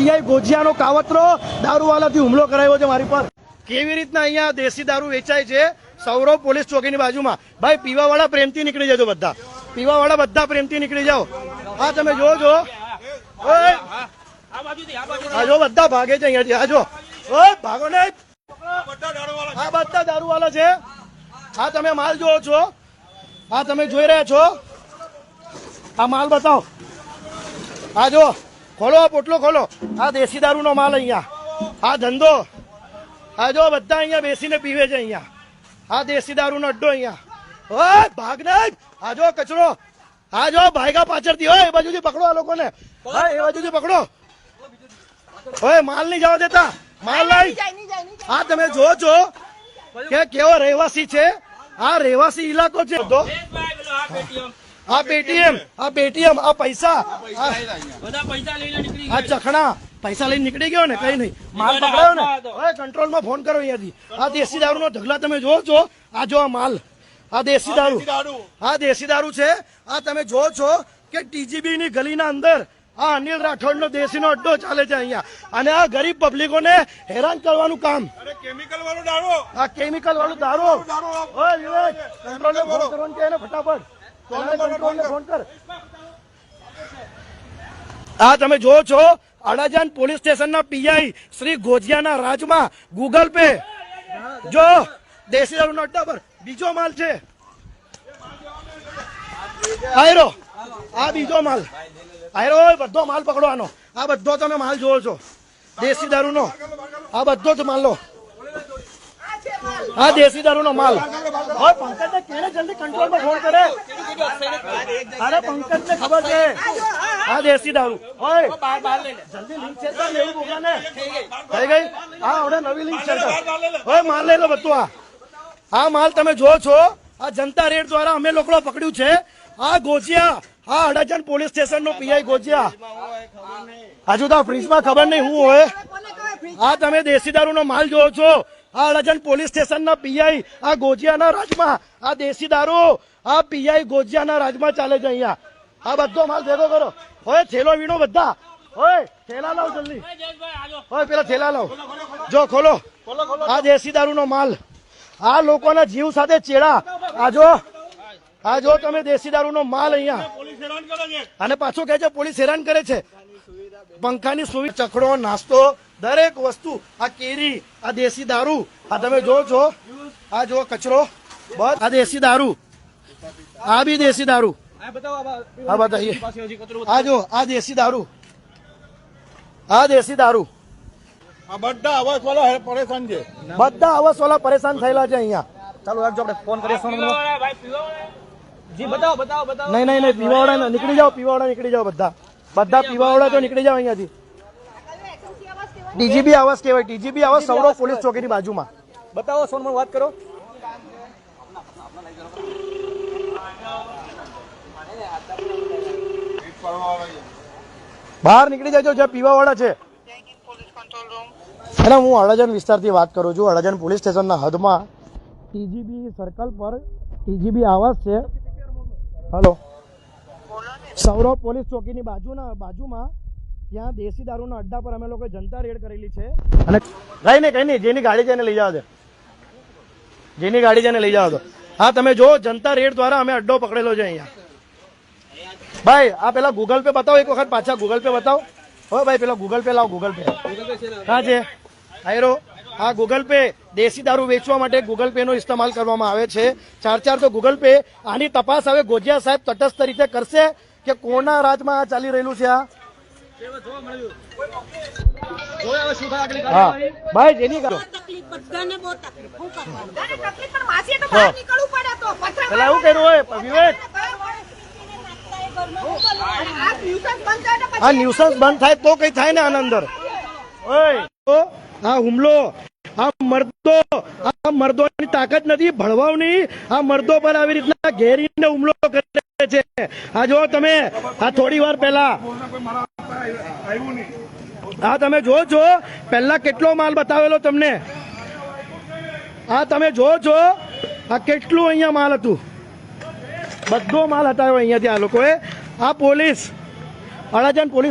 PI ગોજિયાનો કાવતરો દારૂવાલાથી હુમલો કરાયો છે મારી પર. કેવી રીતના અહીંયા દેશી દારૂ વેચાય છે? સૌરવ પોલીસ ચોકીની બાજુમાં. ભાઈ, પીવાવાળા પ્રેમથી નીકળી જજો બધા. પીવાવાળા બધા પ્રેમથી નીકળી જાઓ. હા, તમે જો જો આ જો બધા ભાગે છે અહીંયાથી. આજો જો. ભાગો ને આ બધા દારૂવાળા છે. હા, તમે માલ જોવો છો. હા, તમે જોઈ રહ્યા છો. આ માલ બતાવો. આ જો ખોલો પોટલો ખોલો. આ દેશી દારૂનો માલ અહીંયા. આ ધંધો. આ જો બધા અહીંયા બેસીને પીવે છે અહીંયા. આ દેશી દારૂનો અડ્ડો અહીંયા. ઓય ભાગ ને આ જો કચરો. આ જો ભાઈગા પાછળથી. હોય એ બાજુથી પકડો આ લોકોને. હા એ બાજુથી પકડો. ઓય માલ નહીં જવા દેતા. માલ લઈ આ તમે જો છો કે કેવો રહેવાસી છે. આ રહેવાસી ઇલાકો છે. બધો આ પેટીએમ આ પેટીએમ આ પૈસા આ બધા પૈસા લઈને નીકળી આ ચખણા પૈસા લઈને નીકળી ગયો ને કઈ નહીં. માલ પકડાયો ને હવે કંટ્રોલમાં ફોન કરો અહીંયાથી. આ દેશી દારૂનો ઢગલા તમે જો છો આ જો આ માલ. આ દેશી દારૂ. આ દેશી દારૂ છે. આ તમે જો છો કે ટીજીબી ની ગલીના અંદર આ અનિલ રાઠોડનો દેશીનો અડ્ડો ચાલે છે અહીંયા. અને આ ગરીબ પબ્લિકોને હેરાન કરવાનું કામ. કેમિકલ વાળો દારૂ. આ કેમિકલ વાળું દારૂ ફટાફટ. આ તમે જો છો અડાજણ પોલીસ સ્ટેશનના પીઆઈ શ્રી ગોજિયાના રાજમાં ગૂગલ પે જો દેશી દારૂનો અડ્ડા પર બીજો માલ છે. આયરો આ બીજો માલ. આયરો બધો માલ પકડવાનો. આ બધો તમે માલ જોવો છો. દેશી દારૂનો. આ બધો જ માલ લો. આ દેશી દારૂનો માલ. પંકજ કેને જલ્દી કંટ્રોલમાં ફોન કરે? અરે પંકજને ખબર છે. આ દેશી દારૂ. ઓય. જલ્દી લિંક શેર કર લેવું બોલાને થઈ ગઈ. હા હવે નવી લિંક શેર કર ઓય માલ લઈ લો બધું આ. આ માલ તમે જો છો. આ જનતા રેડ દ્વારા અમે લોકો પકડ્યું છે. આ ગોજિયા આ અડાજણ પોલીસ સ્ટેશન નો પીઆઈ ગોજિયા. હજુ તો ફ્રીજમાં ખબર નહીં હું હોય. આ તમે દેશી દારૂનો માલ જોવો છો. આ અડાજણ પોલીસ સ્ટેશનના પીઆઈ આ ગોજિયાના રાજમાં આ દેશી દારૂ આ પીઆઈ ગોજિયાના રાજમાં ચાલે છે અહીંયા. આ બધો માલ ભેગો કરો. હોય થેલો વીણો બધા. હોય થેલા લાવ જલ્દી. હોય પેલા થેલા લાવ. જો ખોલો. આ દેશી દારૂનો માલ. આ લોકોના જીવ સાથે ચેડા. આ જો આ જો તમે દેશી દારૂનો માલ અહીંયા. અને પાછું કહે છે પોલીસ હેરાન કરે છે. પંખાની સુવિધા ચકડો નાસ્તો દરેક વસ્તુ આ કેરી આ દેશી દારૂ આ તમે જો છો આ જો કચરો બસ આ દેશી દારૂ આ બી દેશી દારૂ. હા બતાઈએ આ જો આ દેશી દારૂ. આ દેશી દારૂ. બધા અવાજ વાળા પરેશાન છે. બધા આવાસવાળા પરેશાન થયેલા છે અહીંયા. ચાલો રાખજો આપણે ફોન કરીએ. જી બતાવો બતાવો બતાવો. નહીં નહીં નહીં પીવાવાળા ના, નીકળી જાઓ પીવાવાળા નીકળી જાઓ બધા. બધા પીવાવાળા તો નીકળી જાવ અહીંયાથી. ટીજીબી આવાસ કહેવાય ટીજીબી આવાસ સૌરવ પોલીસ ચોકીની બાજુમાં. બતાવો સોનમન વાત કરો. બહાર નીકળી જજો જ્યાં પીવાવાળા છે. અને હું અડાજણ વિસ્તારથી વાત કરું છું. અડાજણ પોલીસ સ્ટેશનના હદમાં ટીજીબી સર્કલ પર ટીજીબી આવાસ છે. હલો સૌરવ પોલીસ ચોકીની બાજુના, બાજુમાં ત્યાં દેશી દારૂના અડ્ડા પર અમે લોકો જનતા રેડ કરેલી છે. અને કઈ નહીં કઈ નહીં, જેની ગાડી એને લઈ જાવ જેની ગાડી એને લઈ જાવ હા, તમે જો, જનતા રેડ દ્વારા અમે અડ્ડો પકડેલો છે અહીંયા. ભાઈ, આ પેલા ગૂગલ પે બતાવો, એક વખત પાછા ગૂગલ પે બતાવો. હો, ભાઈ, પેલા ગૂગલ પે લાવો ગૂગલ પે હા, છે. આયરો. આ ગૂગલ પે દેશી દારૂ વેચવા માટે ગૂગલ પેનો ઇસ્તેમાલ કરવામાં આવે છે. ચાર ચાર તો ગૂગલ પે આની તપાસ હવે ગોજિયા સાહેબ તટસ્થ રીતે કરશે. કે કોના રાજમાં આ ચાલી રહેલું છે આ? બંધ થાય તો કઈ થાય ને આના અંદર. આ હુમલો, આ મર્દો, આ મર્દોની તાકાત નથી, ભળવાવની આ મર્દો પર આવી રીતના ઘેરીને હુમલો કરે છે. આ જો તમે. આ થોડી વાર પહેલા. આ તમે જો છો પહેલા કેટલો માલ બતાવેલો તમને? આ તમે જો છો આ કેટલું અહીંયા માલ હતું? બધો માલ હટાવ્યો અહીંયાથી આ લોકોએ. આ પોલીસ. અડાજણ પોલીસ